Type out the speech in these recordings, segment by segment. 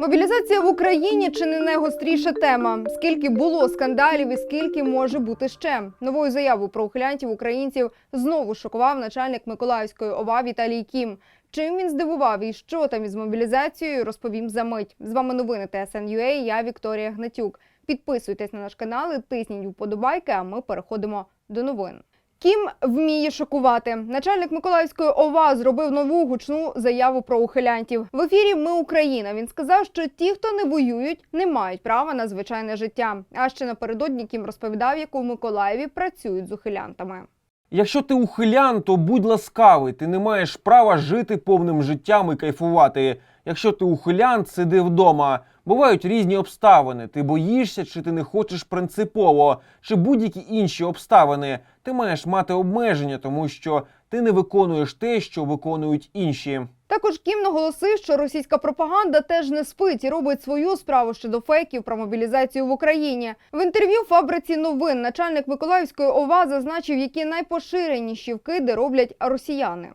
Мобілізація в Україні чи не найгостріша тема? Скільки було скандалів і скільки може бути ще? Новою заявою про ухилянтів українців знову шокував начальник Миколаївської ОВА Віталій Кім. Чим він здивував і що там із мобілізацією, розповім за мить. З вами новини ТСН.UA, Я Вікторія Гнатюк. Підписуйтесь на наш канал і тисніть вподобайки, а ми переходимо до новин. Кім вміє шокувати. Начальник Миколаївської ОВА зробив нову гучну заяву про ухилянтів. В ефірі Ми Україна. Він сказав, що ті, хто не воюють, не мають права на звичайне життя. А ще напередодні Кім розповідав, як у Миколаєві працюють з ухилянтами. Якщо ти ухилян, то будь ласкавий, ти не маєш права жити повним життям і кайфувати. Якщо ти ухилян, сиди вдома. Бувають різні обставини. Ти боїшся, чи ти не хочеш принципово, чи будь-які інші обставини. Ти маєш мати обмеження, тому що ти не виконуєш те, що виконують інші. Також Кім наголосив, що російська пропаганда теж не спить і робить свою справу щодо фейків про мобілізацію в Україні. В інтерв'ю фабриці новин начальник Миколаївської ОВА зазначив, які найпоширеніші вкиди роблять росіяни.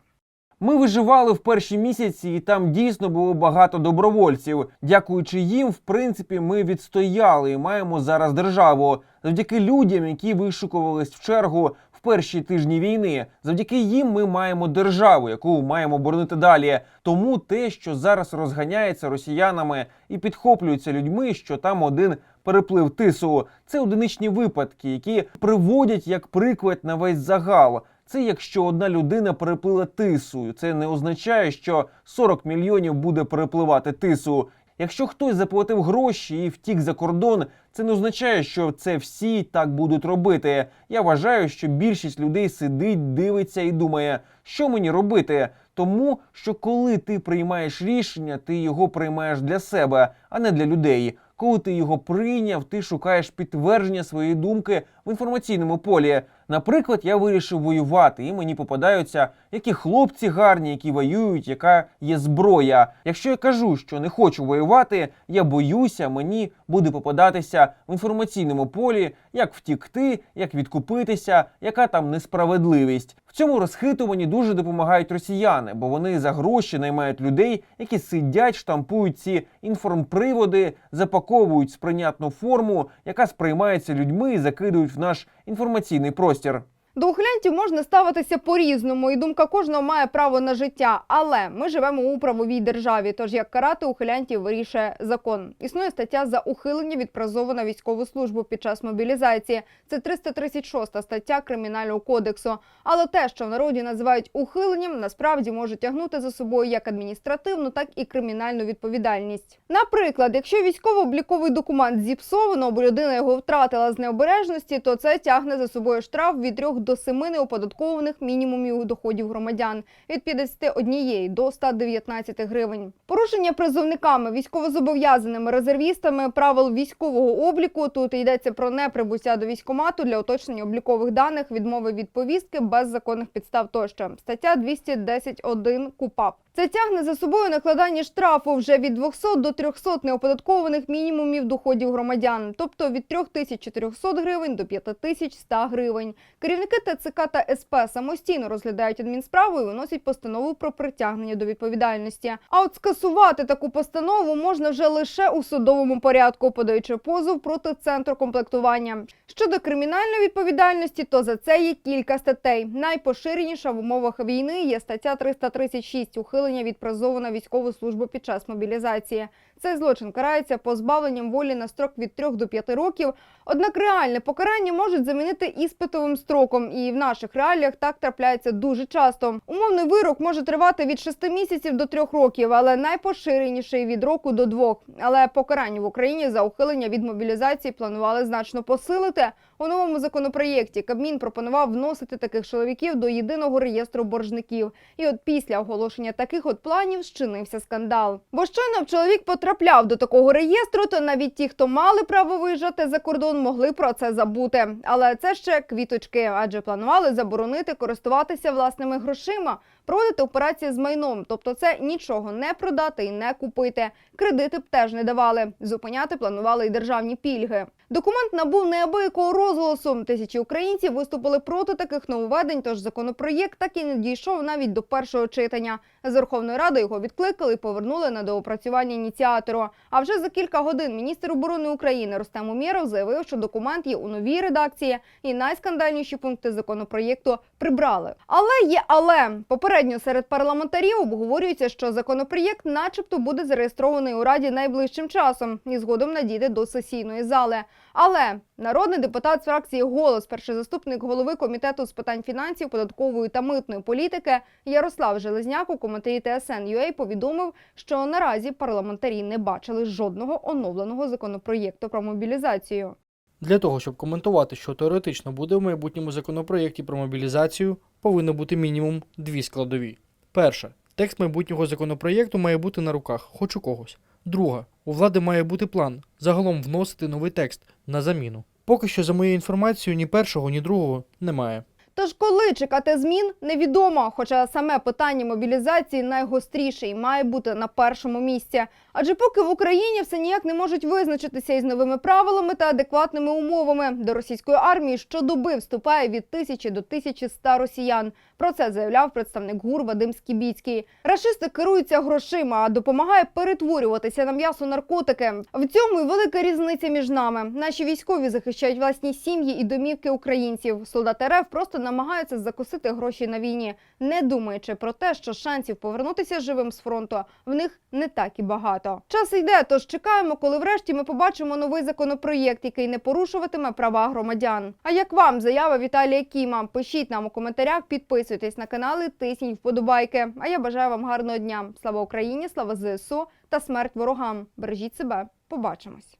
Ми виживали в перші місяці, і там дійсно було багато добровольців. Дякуючи їм, в принципі, ми відстояли і маємо зараз державу. Завдяки людям, які вишукувались в чергу в перші тижні війни. Завдяки їм ми маємо державу, яку маємо боронити далі. Тому те, що зараз розганяється росіянами і підхоплюється людьми, що там один переплив тису, це одиничні випадки, які приводять як приклад на весь загал. Це якщо одна людина переплила тису. Це не означає, що 40 мільйонів буде перепливати тису. Якщо хтось заплатив гроші і втік за кордон, це не означає, що це всі так будуть робити. Я вважаю, що більшість людей сидить, дивиться і думає, що мені робити. Тому що коли ти приймаєш рішення, ти його приймаєш для себе, а не для людей. Коли ти його прийняв, ти шукаєш підтвердження своєї думки в інформаційному полі. Наприклад, я вирішив воювати, і мені попадаються які хлопці гарні, які воюють, яка є зброя. Якщо я кажу, що не хочу воювати, я боюся, мені буде попадатися в інформаційному полі, як втікти, як відкупитися, яка там несправедливість. В цьому розхитуванні дуже допомагають росіяни, бо вони за гроші наймають людей, які сидять, штампують ці інформприводи, запаковують сприйнятну форму, яка сприймається людьми і закидують в наш інформаційний простір. До ухилянтів можна ставитися по-різному, і думка кожного має право на життя. Але ми живемо у правовій державі. Тож як карати ухилянтів вирішує закон. Існує стаття за ухилення від призову на військову службу під час мобілізації. Це 336 стаття кримінального кодексу. Але те, що в народі називають ухиленням, насправді може тягнути за собою як адміністративну, так і кримінальну відповідальність. Наприклад, якщо військово-обліковий документ зіпсовано або людина його втратила з необережності, то це тягне за собою штраф від 3 до 7 неоподаткованих мінімумів доходів громадян від 51 до 119 гривень. Порушення призовниками, військовозобов'язаними резервістами правил військового обліку. Тут йдеться про неприбуття до військомату для уточнення облікових даних, відмови від повістки без законних підстав тощо. Стаття 210.1 КУПАП. Це тягне за собою накладання штрафу вже від 200 до 300 неоподаткованих мінімумів доходів громадян, тобто від 3400 гривень до 5100 гривень. Керівники ТЦК та СП самостійно розглядають адмінсправу і виносять постанову про притягнення до відповідальності. А от скасувати таку постанову можна вже лише у судовому порядку, подаючи позов проти центру комплектування. Щодо кримінальної відповідальності, то за це є кілька статей. Найпоширеніша в умовах війни є стаття 336 ухилення від призову на військову службу під час мобілізації. Цей злочин карається позбавленням волі на строк від 3 до 5 років. Однак реальне покарання можуть замінити іспитовим строком, і в наших реаліях так трапляється дуже часто. Умовний вирок може тривати від 6 місяців до 3 років, але найпоширеніший від року до 2. Але покарання в Україні за ухилення від мобілізації планували значно посилити. У новому законопроєкті Кабмін пропонував вносити таких чоловіків до єдиного реєстру боржників. І от після оголошення таких от планів щинився скандал. Бо щойно чоловік потрапляв до такого реєстру, то навіть ті, хто мали право виїжджати за кордон, могли про це забути. Але це ще квіточки, адже планували заборонити користуватися власними грошима, проводити операції з майном. Тобто, це нічого не продати і не купити. Кредити б теж не давали. Зупиняти планували й державні пільги. Документ набув неабиякого розголосу. Тисячі українців виступили проти таких нововведень, тож законопроєкт так і не дійшов навіть до першого читання. З Верховної Ради його відкликали і повернули на доопрацювання ініціатору. А вже за кілька годин міністр оборони України Рустем Умєров заявив, що документ є у новій редакції, і найскандальніші пункти законопроєкту прибрали. Але є але попередньо серед парламентарів обговорюється, що законопроєкт, начебто, буде зареєстрований у раді найближчим часом і згодом надійде до сесійної зали. Але народний депутат з фракції Голос, перший заступник голови комітету з питань фінансів, податкової та митної політики Ярослав Железняк у коментарі ТСН TSN.ua повідомив, що наразі парламентарі не бачили жодного оновленого законопроєкту про мобілізацію. Для того, щоб коментувати, що теоретично буде в майбутньому законопроєкті про мобілізацію, повинно бути мінімум дві складові. Перша. Текст майбутнього законопроєкту має бути на руках, хоч у когось. Друга. У влади має бути план загалом вносити новий текст на заміну. Поки що, за моєю інформацією, ні першого, ні другого немає. Тож, коли чекати змін, невідомо. Хоча саме питання мобілізації найгостріше і має бути на першому місці. Адже поки в Україні все ніяк не можуть визначитися із новими правилами та адекватними умовами, до російської армії щодоби вступає від тисячі до 1100 росіян. Про це заявляв представник ГУР Вадим Скібіцький. Рашисти керуються грошима, а допомагає перетворюватися на м'ясо наркотики. В цьому і велика різниця між нами. Наші військові захищають власні сім'ї і домівки українців. Солдати РФ просто намагаються закусити гроші на війні, не думаючи про те, що шансів повернутися живим з фронту в них не так і багато. Час йде, тож чекаємо, коли врешті ми побачимо новий законопроєкт, який не порушуватиме права громадян. А як вам заява Віталія Кіма? Пишіть нам у коментарях, підписуйтесь на канали, тисніть вподобайки. А я бажаю вам гарного дня. Слава Україні, слава ЗСУ та смерть ворогам. Бережіть себе. Побачимось.